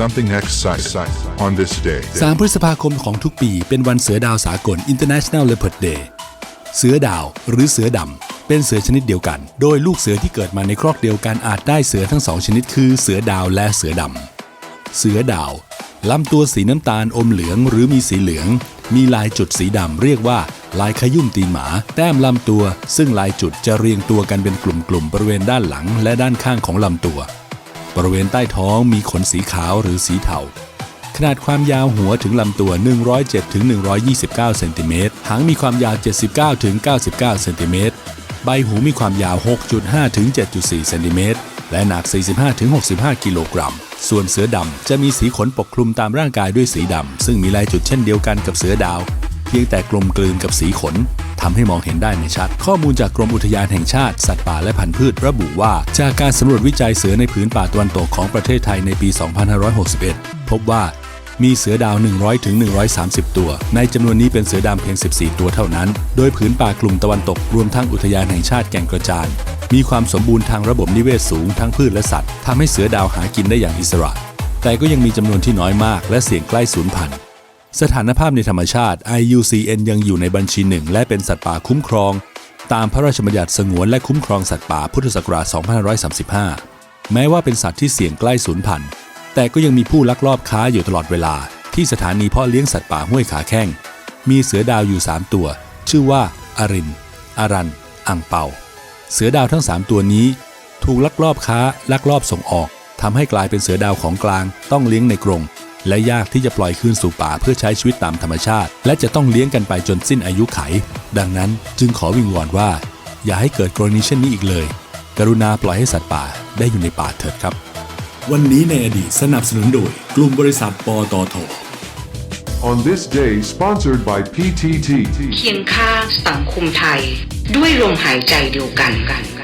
something exciting on this day. 3 พฤษภาคมของทุกปีเป็นวันเสือดาวสากล International Leopard Day เสือดาวหรือเสือดำ เป็นเสือชนิดเดียวกัน โดยลูกเสือที่เกิดมาในครอกเดียวกันอาจได้เสือทั้งสองชนิดคือเสือดาวและเสือดำ เสือดาวลำตัวสีน้ำตาลอมเหลืองหรือมีสีเหลือง มีลายจุดสีดำเรียกว่าลายขยุ่มตีนหมา แต้มลำตัว ซึ่งลายจุดจะเรียงตัวกันเป็นกลุ่มๆบริเวณด้านหลังและด้านข้างของลำตัว บริเวณใต้ท้องมีขนสีขาวหรือสีเทา ขนาดความยาวหัวถึงลำตัว 107ถึง129 เซนติเมตร หางมีความยาว 79ถึง99 เซนติเมตร ใบหูมีความยาว 6.5ถึง7.4 เซนติเมตร และหนัก 45ถึง65 กิโลกรัม ส่วนเสือดำจะมีสีขนปกคลุมตามร่างกายด้วยสีดำ ซึ่งมีลายจุดเช่นเดียวกันกับเสือดาว เพียงแต่กลมกลืนกับสีขน ทำให้มองเห็นได้ไม่ชัด ข้อมูลจากกรมอุทยานแห่งชาติ สัตว์ป่าและพันธุ์พืชระบุว่า จากการสำรวจวิจัยเสือในผืนป่าตะวันตกของประเทศไทยในปี 2561 พบว่ามีเสือดาว 100ถึง130 ตัว ในจำนวนนี้เป็นเสือดำเพียง 14 ตัวเท่านั้น โดยผืนป่ากลุ่มตะวันตกรวมทั้งอุทยานแห่งชาติแก่งกระจาน มีความสมบูรณ์ทางระบบนิเวศสูงทั้งพืชและสัตว์ทำให้เสือดาวหากินได้อย่างอิสระ แต่ก็ยังมีจำนวนที่น้อยมาก และเสี่ยงใกล้สูญพันธุ์ สถานภาพในธรรมชาติ IUCN ยังอยู่ในบัญชีหนึ่งและเป็นสัตว์ป่าคุ้มครอง ตามพระราชบัญญัติสงวนและคุ้มครองสัตว์ป่าพุทธศักราช 2535 แม้ว่าเป็นสัตว์ที่เสี่ยงใกล้สูญพันธุ์ แต่ก็ยังมีผู้ลักลอบค้าอยู่ตลอดเวลา ที่สถานีเพ่อเลี้ยงสัตว์ป่าห้วยขาแข้ง มีเสือดาวอยู่ 3 ตัว ชื่อว่าอารินอารัน อังเปา เสือดาวทั้ง 3 ตัวนี้ ถูกลักลอบค้า ลักลอบส่งออกทำให้กลายเป็นเสือดาวของกลาง ต้องเลี้ยงในกรง และยากที่จะปล่อยคืนสู่ป่าเพื่อใช้ชีวิตตามธรรมชาติ และจะต้องเลี้ยงกันไปจนสิ้นอายุไข ดังนั้นจึงขอวิงวอนว่า อย่าให้เกิดกรณีเช่นนี้อีกเลย กรุณาปล่อยให้สัตว์ป่าได้อยู่ในป่าเถิดครับ วันนี้ในอดีตสนับสนุนโดยกลุ่มบริษัทปตท On this day, sponsored by PTT. เคียงข้างสังคมไทย ด้วยลมหายใจเดียวกันกัน